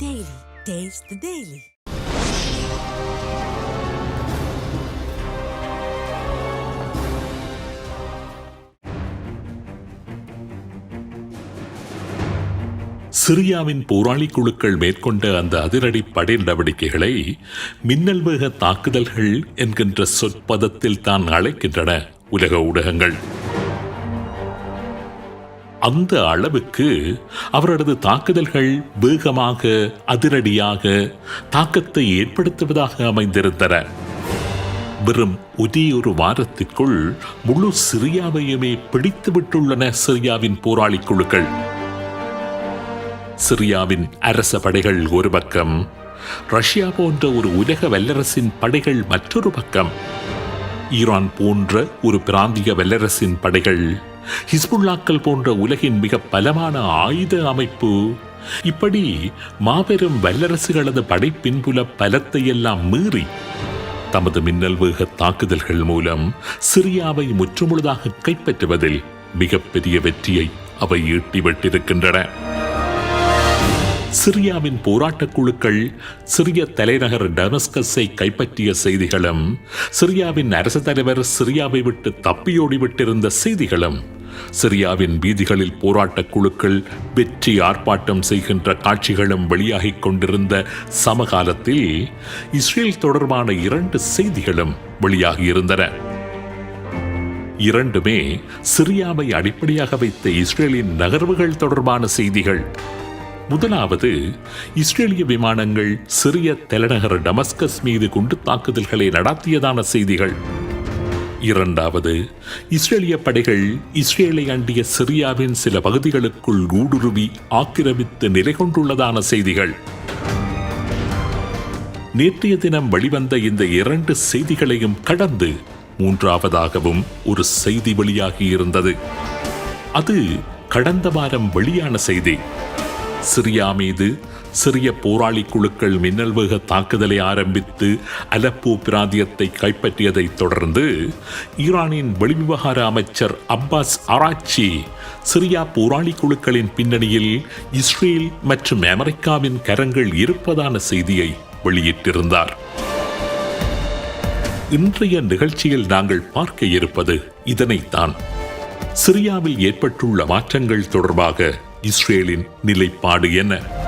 Daily. Taste the Daily. சிரியாவின் போராளி குழுக்கள் மேற்கொண்ட அந்த அதிரடி படை நடவடிக்கைகளை மின்னல் வேக தாக்குதல்கள் என்கின்ற சொற்பதத்தில் தான் அழைக்கின்றன உலக ஊடகங்கள் அந்த அளவுக்கு அவரது தாக்குதல்கள் வேகமாக அதிரடியாக தாக்கத்தை ஏற்படுத்துவதாக அமைந்திருந்தன. வெறும் ஒரே ஒரு வாரத்திற்குள் முழு சிரியாவையுமே பிடித்து விட்டுள்ளன சிரியாவின் போராளி குழுக்கள். சிரியாவின் அரச படைகள் ஒரு பக்கம் ரஷ்யா போன்ற ஒரு உலக வல்லரசின் படைகள் மற்றொரு பக்கம். ஈரான் போன்ற ஒரு பிராந்திய வல்லரசின் படைகள் ஹிஸ்புல்லாக்கள் போன்ற உலகின் மிக பலமான ஆயுத அமைப்பு. இப்படி மாபெரும் வல்லரசுகளது படைப்பின்புல பலத்தை எல்லாம் மீறி தமது மின்னல் வேக தாக்குதல்கள் மூலம் சிரியாவை முற்றுமுழுதாக கைப்பற்றுவதில் மிகப்பெரிய வெற்றியை அவை ஈட்டிவிட்டிருக்கின்றன. சிரியாவின் போராட்டக் குழுக்கள் சிரிய தலைநகர் டமஸ்கஸை கைப்பற்றிய செய்திகளும் சிரியாவின் அரசு தலைவர் சிரியாவை விட்டு தப்பியோடிவிட்டிருந்த செய்திகளும் சிரியாவின் வீதிகளில் போராட்டக் குழுக்கள் வெற்றி ஆர்ப்பாட்டம் செய்கின்ற காட்சிகளும் வெளியாகிக் கொண்டிருந்த சமகாலத்தில் இஸ்ரேல் தொடர்பான இரண்டு செய்திகளும் வெளியாகியிருந்தன இரண்டுமே சிரியாவை அடிப்படையாக வைத்த இஸ்ரேலின் நகர்வுகள் தொடர்பான செய்திகள். முதலாவது இஸ்ரேலிய விமானங்கள் சிறிய தலைநகர் டமஸ்கஸ் மீது குண்டு தாக்குதல்களை நடத்தியதான செய்திகள். இரண்டாவது இஸ்ரேலிய படைகள் இஸ்ரேலை அண்டிய சிரியாவின் சில பகுதிகளுக்குள் ஊடுருவி ஆக்கிரமித்து நிலை கொண்டுள்ளதான செய்திகள். நேற்றைய தினம் வெளிவந்த இந்த இரண்டு செய்திகளையும் கடந்து மூன்றாவதாகவும் ஒரு செய்தி வெளியாகி இருந்தது. அது கடந்த வாரம் வெளியான செய்தி. சிரியா மீது சிறிய போராளி குழுக்கள் மின்னல் வேக தாக்குதலை ஆரம்பித்து அலப்போ பிராந்தியத்தை கைப்பற்றியதை தொடர்ந்து ஈரானின் வெளிவிவகார அமைச்சர் அப்பாஸ் ஆராய்ச்சி சிரியா போராளி குழுக்களின் பின்னணியில் இஸ்ரேல் மற்றும் அமெரிக்காவின் கரங்கள் இருப்பதான செய்தியை வெளியிட்டிருந்தார். இன்றைய நிகழ்ச்சியில் நாங்கள் பார்க்க இருப்பது இதனைத்தான். சிரியாவில் ஏற்பட்டுள்ள மாற்றங்கள் தொடர்பாக இஸ்ரேலின் நிலைப்பாடு என்ன?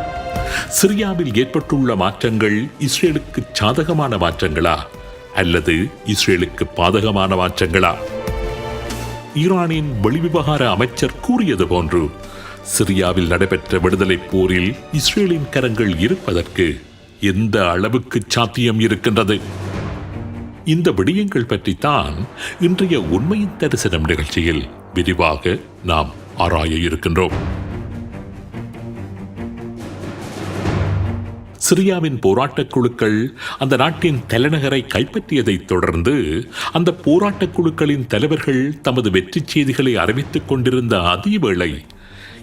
சிரியாவில் ஏற்பட்டுள்ள மாற்றங்கள் இஸ்ரேலுக்கு சாதகமான மாற்றங்களா? அல்லது இஸ்ரேலுக்கு பாதகமான மாற்றங்களா? ஈரானின் வெளிவிவகார அமைச்சர் கூறியது போன்று சிரியாவில் நடைபெற்ற விடுதலை போரில் இஸ்ரேலின் கரங்கள் இருப்பதற்கு எந்த அளவுக்கு சாத்தியம் இருக்கின்றது? இந்த விடயங்கள் பற்றித்தான் இன்றைய உண்மையின் தரிசனம் நிகழ்ச்சியில் விரிவாக நாம் ஆராய இருக்கின்றோம். சிரியாவின் போராட்டக் குழுக்கள் அந்த நாட்டின் தலைநகரை கைப்பற்றியதைத் தொடர்ந்து அந்த போராட்டக் குழுக்களின் தலைவர்கள் தமது வெற்றிச் செய்திகளை அறிவித்துக் கொண்டிருந்த அதேவேளை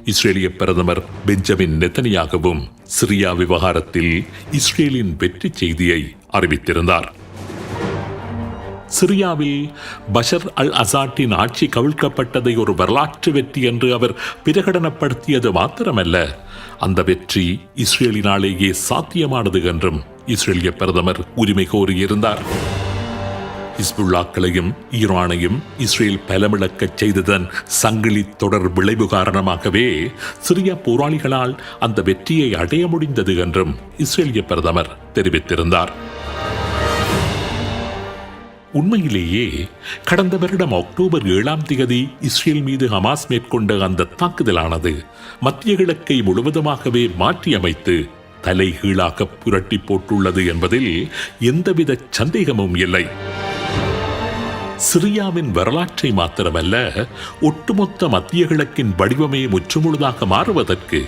இஸ்ரேலிய பிரதமர் பெஞ்சமின் நெத்தனியாகவும் சிரியா விவகாரத்தில் இஸ்ரேலின் வெற்றி செய்தியை அறிவித்திருந்தார். சிரியாவில் பஷர் அல் அசாட்டின் ஆட்சி கவிழ்க்கப்பட்டதை ஒரு வரலாற்று வெற்றி என்று அவர் பிரகடனப்படுத்தியது மாத்திரமல்ல அந்த வெற்றி இஸ்ரேலினாலேயே சாத்தியமானது என்றும் இஸ்ரேலிய பிரதமர் உரிமை கோரியிருந்தார். ஹிஸ்புல்லாக்களையும் ஈரானையும் இஸ்ரேல் பலமிழக்கச் செய்ததன் சங்கிலி தொடர் விளைவு காரணமாகவே சிறிய போராளிகளால் அந்த வெற்றியை அடைய முடிந்தது என்றும் இஸ்ரேலிய பிரதமர் தெரிவித்திருந்தார். உண்மையிலேயே கடந்த வருடம் அக்டோபர் ஏழாம் தேதி இஸ்ரேல் மீது ஹமாஸ் மேற்கொண்ட அந்த தாக்குதலானது மத்திய கிழக்கை முழுவதுமாகவே மாற்றியமைத்து தலைகீழாக புரட்டி போட்டுள்ளது என்பதில் எந்தவித சந்தேகமும் இல்லை. சிரியாவின் வரலாற்றை மாத்திரமல்ல ஒட்டுமொத்த மத்திய கிழக்கின் வடிவமே முற்றுமுழுதாக மாறுவதற்கு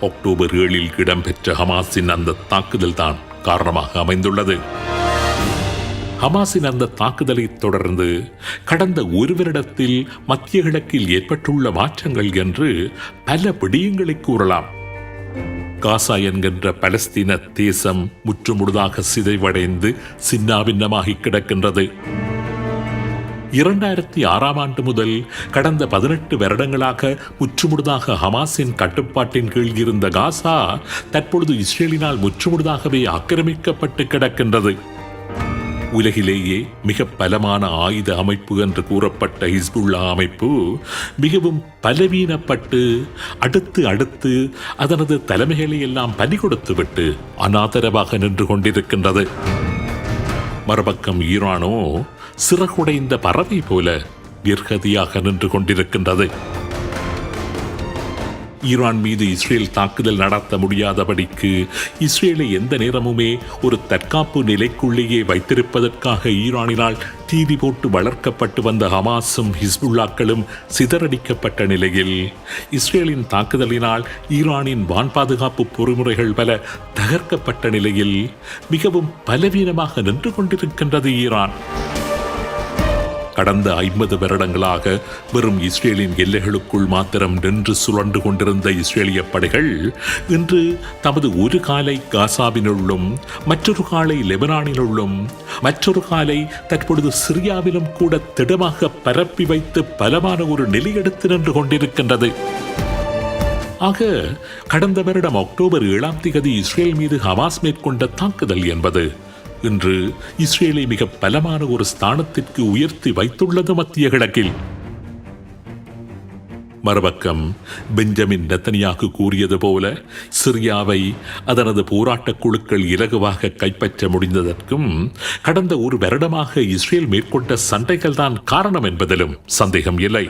அக்டோபர் ஏழில் இடம்பெற்ற ஹமாஸின் அந்த தாக்குதல் தான் காரணமாக அமைந்துள்ளது. ஹமாஸின் அந்த தாக்குதலை தொடர்ந்து கடந்த ஒரு வருடத்தில் மத்திய கிழக்கில் ஏற்பட்டுள்ள மாற்றங்கள் என்று பல விடயங்களை கூறலாம். காசா என்கின்ற பலஸ்தீன தேசம் முற்றுமுழுதாக சிதைவடைந்து சின்னாபின்னமாகி கிடக்கின்றது. இரண்டாயிரத்தி ஆறாம் ஆண்டு முதல் கடந்த பதினெட்டு வருடங்களாக முற்றுமுழுதாக ஹமாஸின் கட்டுப்பாட்டின் கீழ் இருந்த காசா தற்பொழுது இஸ்ரேலினால் முற்றுமுழுதாகவே ஆக்கிரமிக்கப்பட்டு கிடக்கின்றது. உலகிலேயே மிக பலமான ஆயுத அமைப்பு என்று கூறப்பட்ட ஹிஸ்புல்லா அமைப்பு மிகவும் பலவீனப்பட்டு அடுத்து அடுத்து அதனது தலைமைகளை எல்லாம் பலி கொடுத்துவிட்டு அனாதரவாக நின்று கொண்டிருக்கின்றது. மறுபக்கம் ஈரானோ சிறகுடைந்த பறவை போல நிர்கதியாக நின்று கொண்டிருக்கின்றது. ஈரான் மீது இஸ்ரேல் தாக்குதல் நடத்த முடியாதபடிக்கு இஸ்ரேலை எந்த நேரமுமே ஒரு தற்காப்பு நிலைக்குள்ளேயே வைத்திருப்பதற்காக ஈரானினால் தீதி போட்டு வளர்க்கப்பட்டு வந்த ஹமாஸும் ஹிஸ்புல்லாக்களும் சிதறடிக்கப்பட்ட நிலையில் இஸ்ரேலின் தாக்குதலினால் ஈரானின் வான் பாதுகாப்பு பொறிமுறைகள் பல தகர்க்கப்பட்ட நிலையில் மிகவும் பலவீனமாக நின்று கொண்டிருக்கின்றது ஈரான். கடந்த ஐம்பது வருடங்களாக வெறும் இஸ்ரேலின் எல்லைகளுக்குள் மாத்திரம் நின்று சுழன்று கொண்டிருந்த இஸ்ரேலிய படைகள் இன்று தமது ஒரு காலை காசாவினுள்ளும் மற்றொரு காலை லெபனானிலுள்ளும் மற்றொரு காலை தற்பொழுது சிரியாவிலும் கூட திடமாக பரப்பி வைத்து பலமான ஒரு நிலையெடுத்து நின்று கொண்டிருக்கின்றது. ஆக கடந்த வருடம் அக்டோபர் ஏழாம் திகதி இஸ்ரேல் மீது ஹமாஸ் மேற்கொண்ட தாக்குதல் என்பது இன்று இஸ்ரேலை மிக பலமான ஒரு ஸ்தானத்திற்கு உயர்த்தி வைத்துள்ளது மத்திய கிழக்கில். மறுபக்கம் பெஞ்சமின் நெத்தனியாகு கூறியது போல சிரியாவை அதனது போராட்டக் குழுக்கள் இலகுவாக கைப்பற்ற முடிந்ததற்கும் கடந்த ஒரு வருடமாக இஸ்ரேல் மேற்கொண்ட சண்டைகள் தான் காரணம் என்பதிலும் சந்தேகம் இல்லை.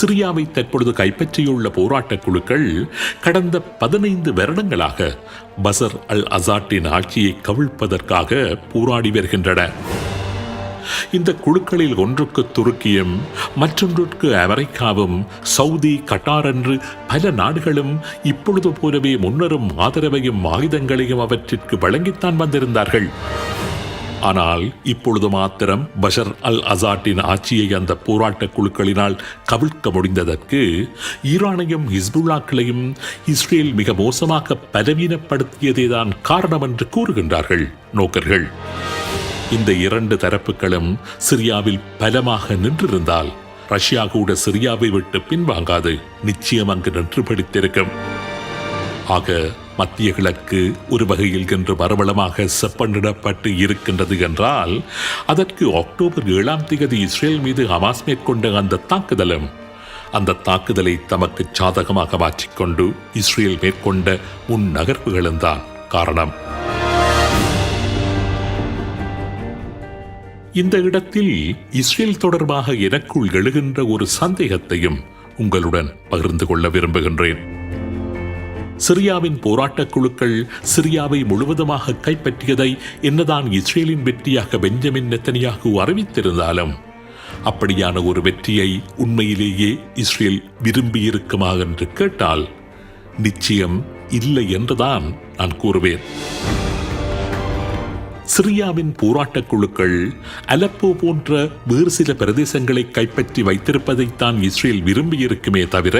சிரியாவை தற்பொழுது கைப்பற்றியுள்ள போராட்டக் குழுக்கள் கடந்த பதினைந்து வருடங்களாக பசர் அல் அசாட்டின் ஆட்சியை கவிழ்ப்பதற்காக போராடி வருகின்றன. இந்த குழுக்களில் ஒன்றுக்கு துருக்கியும் மற்றொன்றுக்கு அமெரிக்காவும் சவுதி கட்டார் என்று பல நாடுகளும் இப்பொழுது போலவே முன்னரும் ஆதரவையும் ஆயுதங்களையும் அவற்றிற்கு வழங்கித்தான் வந்திருந்தார்கள். ஆனால் இப்பொழுது மாத்திரம் பஷர் அல் அசாட்டின் ஆட்சியை அந்த போராட்டக் குழுக்களினால் கவிழ்க்க முடிந்ததற்கு ஈரானையும் ஹிஸ்புல்லாக்களையும் இஸ்ரேல் மிக மோசமாக பலவீனப்படுத்தியதேதான் காரணம் என்று கூறுகின்றார்கள் நோக்கர்கள். இந்த இரண்டு தரப்புகளும் சிரியாவில் பலமாக நின்றிருந்தால் ரஷ்யா கூட சிரியாவை விட்டு பின்வாங்காது. நிச்சயம் அங்கு நின்று பிடித்திருக்கும் ஆக மத்திய கிழக்கு ஒரு வகையில் என்று மறுபலமாக செப்பனிடப்பட்டு இருக்கின்றது என்றால் அதற்கு அக்டோபர் ஏழாம் தேதி இஸ்ரேல் மீது ஹமாஸ் மேற்கொண்ட அந்த தாக்குதலும் அந்த தாக்குதலை தமக்கு சாதகமாக மாற்றிக்கொண்டு இஸ்ரேல் மேற்கொண்ட முன் நகர்வுகளும் தான் காரணம். இந்த இடத்தில் இஸ்ரேல் தொடர்பாக எனக்குள் எழுகின்ற ஒரு சந்தேகத்தையும் உங்களுடன் பகிர்ந்து கொள்ள விரும்புகின்றேன். சிரியாவின் போராட்டக் குழுக்கள் சிரியாவை முழுவதுமாக கைப்பற்றியதை என்னதான் இஸ்ரேலின் வெற்றியாக பெஞ்சமின் நெத்தனியாகு அறிவித்திருந்தாலும் அப்படியான ஒரு வெற்றியை உண்மையிலேயே இஸ்ரேல் விரும்பியிருக்குமா என்று கேட்டால் நிச்சயம் இல்லை என்றுதான் நான் கூறுவேன். சிரியாவின் போராட்டக் குழுக்கள் அலப்போ போன்ற வேறு சில பிரதேசங்களை கைப்பற்றி வைத்திருப்பதைத்தான் இஸ்ரேல் விரும்பியிருக்குமே தவிர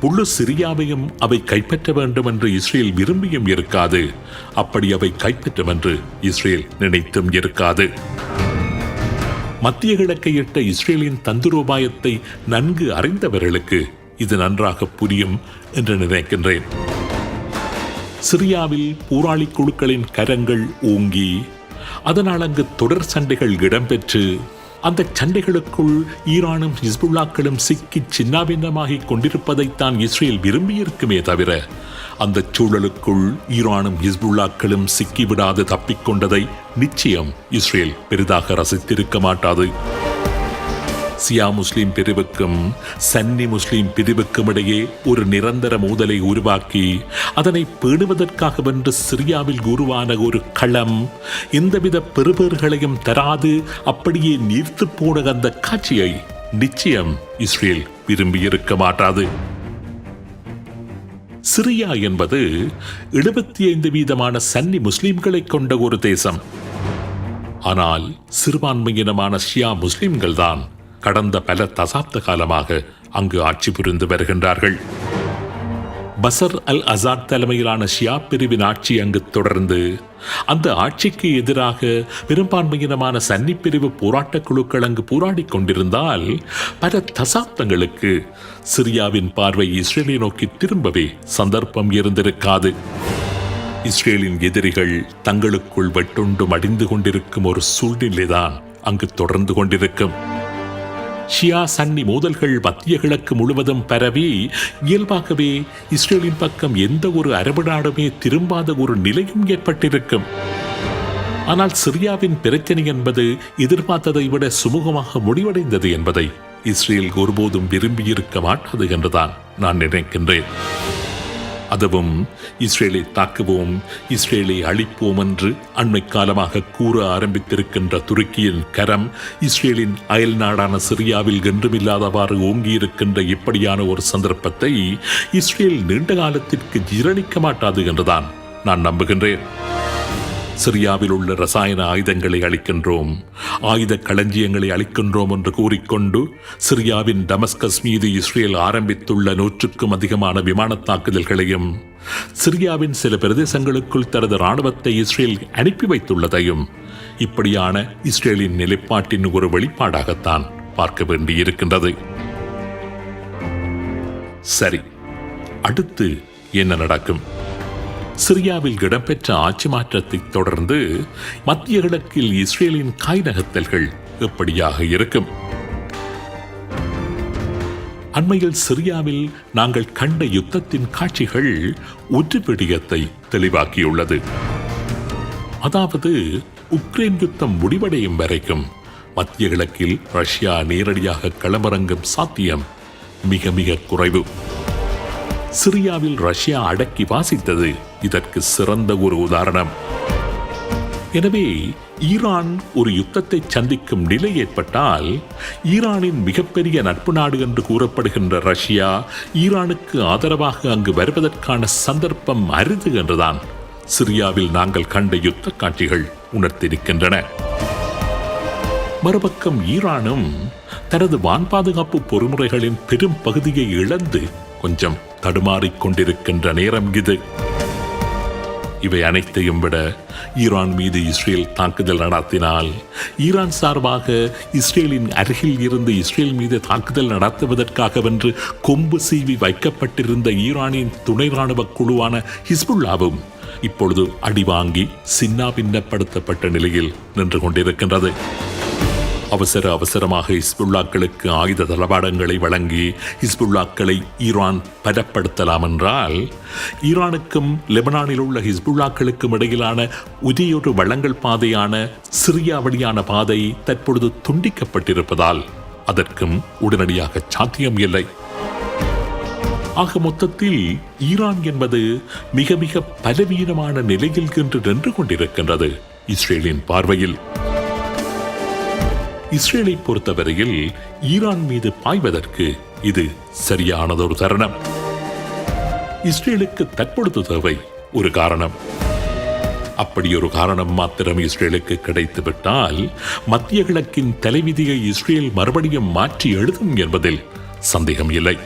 முழு சிரியாவையும் அவை கைப்பற்ற வேண்டும் என்று இஸ்ரேல் விரும்பியும் இருக்காது. அப்படி அவை கைப்பற்றும் என்று இஸ்ரேல் நினைத்தும் இருக்காது. மத்திய கிழக்கை இட்ட இஸ்ரேலின் தந்துரோபாயத்தை நன்கு அறிந்தவர்களுக்கு இது நன்றாக புரியும் என்று நினைக்கின்றேன். சிரியாவில் போராளி குழுக்களின் கரங்கள் ஓங்கி அதனால் அங்கு தொடர் சண்டைகள் இடம்பெற்று அந்த சண்டைகளுக்குள் ஈரானும் ஹிஸ்புல்லாக்களும் சிக்கி சின்னாபின்னமாகிக் கொண்டிருப்பதைத்தான் இஸ்ரேல் விரும்பியிருக்குமே தவிர அந்த சூழலுக்குள் ஈரானும் ஹிஸ்புல்லாக்களும் சிக்கிவிடாது தப்பிக்கொண்டதை நிச்சயம் இஸ்ரேல் பெரிதாக ரசித்திருக்க மாட்டாது. சியா முஸ்லீம் பிரிவுக்கும் சன்னி முஸ்லீம் பிரிவுக்கும் இடையே ஒரு நிரந்தர மோதலை உருவாக்கி அதனை பேணுவதற்காக வென்று சிரியாவில் உருவான ஒரு களம் எந்தவித பெறுபேறுகளையும் தராது அப்படியே நீர்த்து போன அந்த காட்சியை நிச்சயம் இஸ்ரேல் விரும்பியிருக்க மாட்டாது. சிரியா என்பது எழுபத்தி ஐந்து வீதமான சன்னி முஸ்லிம்களை கொண்ட ஒரு தேசம். ஆனால் சிறுபான்மையினமான ஷியா முஸ்லிம்கள்தான். கடந்த பல தசாப்த காலமாக அங்கு ஆட்சி புரிந்து வருகின்றார்கள். பசர் அல் அசாத் தலைமையிலான ஷியா பிரிவின் ஆட்சி அங்கு தொடர்ந்து அந்த ஆட்சிக்கு எதிராக பெரும்பான்மையினமான சன்னி பிரிவு போராட்டக் குழுக்கள் அங்கு போராடிக் கொண்டிருந்தால் பல தசாப்தங்களுக்கு சிரியாவின் பார்வை இஸ்ரேலை நோக்கி திரும்பவே சந்தர்ப்பம் இருந்திருக்காது. இஸ்ரேலின் எதிரிகள் தங்களுக்குள் வெட்டுண்டு மடிந்து கொண்டிருக்கும் ஒரு சூழ்நிலைதான் அங்கு தொடர்ந்து கொண்டிருக்கும். ஷியா சன்னி மோதல்கள் மத்திய கிழக்கு முழுவதும் பரவி இயல்பாகவே இஸ்ரேலின் பக்கம் எந்த ஒரு அரபு நாடுமே திரும்பாத ஒரு நிலையும் ஏற்பட்டிருக்கும். ஆனால் சிரியாவின் பிரச்சனை என்பது எதிர்பார்த்ததை விட சுமூகமாக முடிவடைந்தது என்பதை இஸ்ரேல் ஒருபோதும் விரும்பியிருக்க மாட்டாது என்றுதான் நான் நினைக்கின்றேன். அதுவும் இஸ்ரேலை தாக்குவோம் இஸ்ரேலை அழிப்போம் என்று அண்மை காலமாக கூற ஆரம்பித்திருக்கின்ற துருக்கியின் கரம் இஸ்ரேலின் அயல் நாடான சிரியாவில் என்றுமில்லாதவாறு ஓங்கியிருக்கின்ற இப்படியான ஒரு சந்தர்ப்பத்தை இஸ்ரேல் நீண்ட காலத்திற்கு ஜீரணிக்க மாட்டாது என்றுதான் நான் நம்புகின்றேன். சிரியாவில் உள்ள ரசாயன ஆயுதங்களை அளிக்கின்றோம். ஆயுத களஞ்சியங்களை அளிக்கின்றோம் என்று கூறிக்கொண்டு சிரியாவின் டமஸ்கஸ் மீது இஸ்ரேல் ஆரம்பித்துள்ள நூற்றுக்கும் அதிகமான விமான தாக்குதல்களையும் சிரியாவின் சில பிரதேசங்களுக்குள் தனது ராணுவத்தை இஸ்ரேல் அனுப்பி வைத்துள்ளதையும் இப்படியான இஸ்ரேலின் நிலைப்பாட்டின் ஒரு வெளிப்பாடாகத்தான் பார்க்க வேண்டியிருக்கின்றது. சரி அடுத்து என்ன நடக்கும்? சிரியாவில் இடம்பெற்ற ஆட்சி மாற்றத்தை தொடர்ந்து மத்திய கிழக்கில் இஸ்ரேலின் காய் நகர்த்தல்கள் எப்படியாக இருக்கும்? அண்மையில் சிரியாவில் நாங்கள் கண்ட யுத்தத்தின் காட்சிகள் ஒற்று தெளிவாக்கியுள்ளது. அதாவது உக்ரைன் யுத்தம் முடிவடையும் வரைக்கும் மத்திய கிழக்கில் ரஷ்யா நேரடியாக களமிறங்கும் சாத்தியம் மிக மிக குறைவு. சிரியாவில் ரஷ்யா அடக்கி வாசித்தது இதற்கு சிறந்த ஒரு உதாரணம். எனவே ஈரான் ஒரு யுத்தத்தை சந்திக்கும் நிலை ஏற்பட்டால் ஈரானின் மிகப்பெரிய நட்பு நாடு என்று கூறப்படுகின்ற ரஷ்யா ஈரானுக்கு ஆதரவாக அங்கு வருவதற்கான சந்தர்ப்பம் அரிது என்றுதான் சிரியாவில் நாங்கள் கண்ட யுத்த காட்சிகள் உணர்த்திருக்கின்றன மறுபக்கம் ஈரானும் தனது வான் பாதுகாப்பு பொறிமுறைகளின் பெரும் பகுதியை இழந்து கொஞ்சம் தடுமாறிக் கொண்டிருக்கின்ற நேரம் இது. இவை அனைத்தையும் விட ஈரான் மீது இஸ்ரேல் தாக்குதல் நடத்தினால் ஈரான் சார்பாக இஸ்ரேலின் அருகில் இருந்து இஸ்ரேல் மீது தாக்குதல் நடத்துவதற்காகவென்று கொம்பு சீவி வைக்கப்பட்டிருந்த ஈரானின் துணை ராணுவ குழுவான ஹிஸ்புல்லாவும் இப்பொழுது அடிவாங்கி சின்னா பின்னப்படுத்தப்பட்ட நிலையில் நின்று கொண்டிருக்கின்றது. அவசர அவசரமாக ஹிஸ்புல்லாக்களுக்கு ஆயுத தளபாடங்களை வழங்கி ஹிஸ்புல்லாக்களை ஈரான் பலப்படுத்தலாம் என்றால் ஈரானுக்கும் லெபனானில் உள்ள ஹிஸ்புல்லாக்களுக்கும் இடையிலான உதியொரு வளங்கள் பாதையான சிரியா வழியான பாதை தற்பொழுது துண்டிக்கப்பட்டிருப்பதால் அதற்கும் உடனடியாக சாத்தியம் இல்லை. ஆக மொத்தத்தில் ஈரான் என்பது மிக மிக பலவீனமான நிலையில் என்று நின்று கொண்டிருக்கின்றது இஸ்ரேலின் பார்வையில். இஸ்ரேலை பொறுத்தவரையில் ஈரான் மீது பாய்வதற்கு இது சரியானதொரு தருணம். இஸ்ரேலுக்கு தற்பொழுது தேவை ஒரு காரணம். அப்படி ஒரு காரணம் மாத்திரம் இஸ்ரேலுக்கு கிடைத்துவிட்டால் மத்திய கிழக்கின் தலைவிதியை இஸ்ரேல் மறுபடியும் மாற்றி எழுதும் என்பதில் சந்தேகம் இல்லை.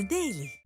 The Daily.